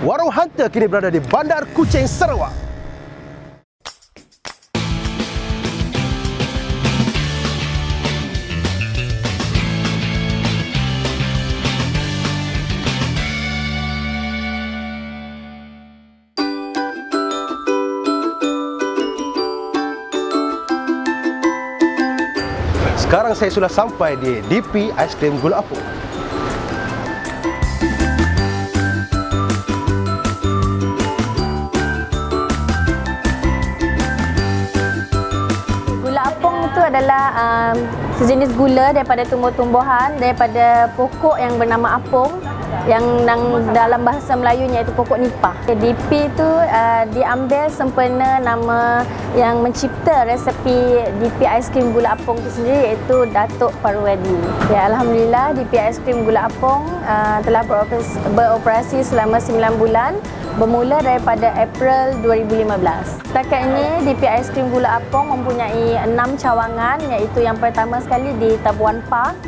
Warung Hunter kini berada di Bandar Kuching, Sarawak. Sekarang saya sudah sampai di DP Ice Cream Gula Apung. Adalah um, sejenis gula daripada tumbuh-tumbuhan daripada pokok yang bernama apung yang dalam bahasa Melayunya itu pokok nipah. DP itu uh, diambil sempena nama yang mencipta resepi DP Cream Gula Apung itu sendiri iaitu Datuk Parwadi. Ya alhamdulillah DP Cream Gula Apung uh, telah beroperasi selama 9 bulan bermula daripada April 2015. Setakat ini DP Ice Cream Gula Apong mempunyai enam cawangan iaitu yang pertama sekali di Tabuan Park,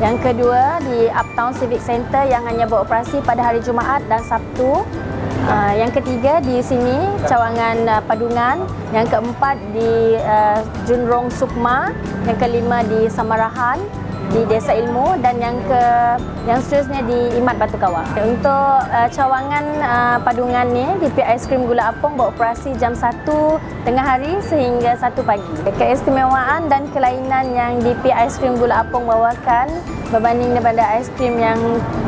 yang kedua di Uptown Civic Centre yang hanya beroperasi pada hari Jumaat dan Sabtu. Uh, yang ketiga di sini cawangan uh, Padungan, yang keempat di uh, Junrong Sukma, yang kelima di Samarahan di Desa Ilmu dan yang ke yang seterusnya di Imat Batu Kawah. Untuk uh, cawangan uh, padungan ni DP Cream Gula Apung beroperasi jam 1 tengah hari sehingga 1 pagi. Keistimewaan dan kelainan yang DP Cream Gula Apung bawakan berbanding daripada ais krim yang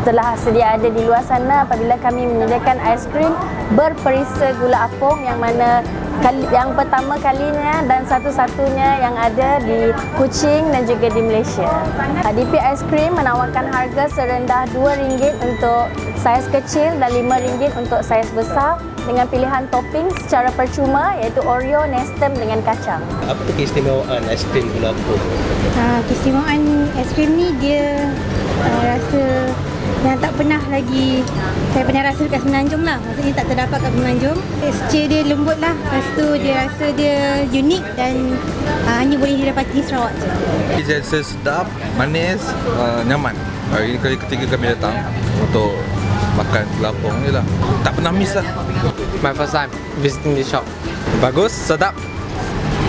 telah sedia ada di luar sana apabila kami menyediakan ais krim berperisa gula apung yang mana kali, yang pertama kalinya dan satu-satunya yang ada di Kuching dan juga di Malaysia. DP Ice Cream menawarkan harga serendah RM2 untuk saiz kecil dan RM5 untuk saiz besar dengan pilihan topping secara percuma iaitu Oreo, Nestem dengan kacang. Apa tu keistimewaan ais krim Gula Apung? Ha, keistimewaan aiskrim ni dia uh, rasa yang tak pernah lagi saya pernah rasa dekat Semenanjung lah. Maksudnya tak terdapat kat Semenanjung. Texture dia lembut lah. Lepas tu dia rasa dia unik dan uh, hanya boleh didapati di Sarawak je. Dia rasa sedap, manis, uh, nyaman. Hari ini kali ketiga kami datang untuk makan kelapong ni lah. Tak pernah miss lah. My first time visiting this shop. Bagus, sedap,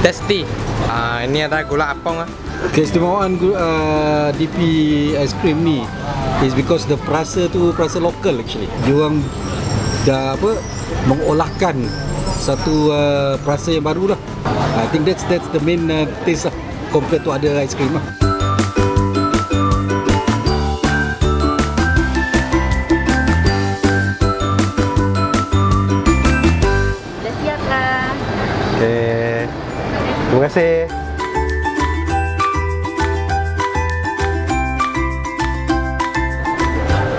tasty. Ah ini ada gula apong ah. Keistimewaan uh, DP ice cream ni is because the perasa tu perasa lokal actually. Dia orang dah apa mengolahkan satu uh, perasa yang baru lah. I think that's that's the main uh, taste lah compared to other ice cream lah. Dah siap lah. Okay. Terima kasih.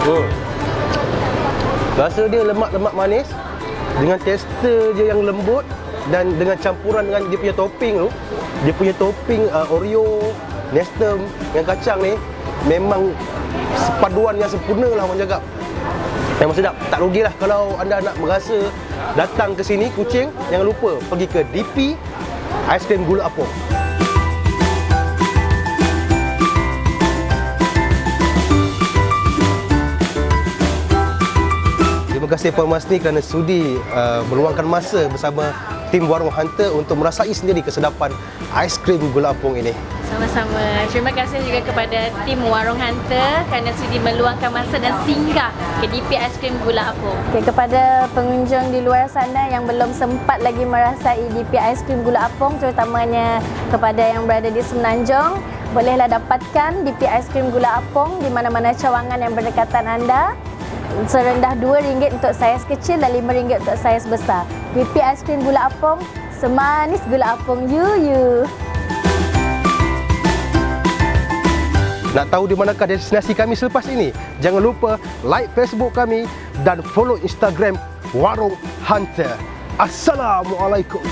Oh. Rasa dia lemak-lemak manis dengan tekstur dia yang lembut dan dengan campuran dengan dia punya topping tu, dia punya topping uh, Oreo, Nestem dengan kacang ni memang sepaduan yang sempurna lah orang cakap. Memang sedap. Tak rugilah kalau anda nak merasa datang ke sini Kuching, jangan lupa pergi ke DP Ice Cream Gula Apung. Kasih Puan Masni kerana sudi uh, meluangkan masa bersama tim Warung Hunter untuk merasai sendiri kesedapan ais krim gula apung ini. Sama-sama. Terima kasih juga kepada tim Warung Hunter kerana sudi meluangkan masa dan singgah ke DP Ice Cream Gula Apung. Okay, kepada pengunjung di luar sana yang belum sempat lagi merasai DP Ice Cream Gula Apung terutamanya kepada yang berada di Semenanjung, bolehlah dapatkan DP Ice Cream Gula Apung di mana-mana cawangan yang berdekatan anda serendah RM2 untuk saiz kecil dan RM5 untuk saiz besar. Ice Cream Gula Apung, semanis gula apung you you. Nak tahu di manakah destinasi kami selepas ini? Jangan lupa like Facebook kami dan follow Instagram Warung Hunter. Assalamualaikum.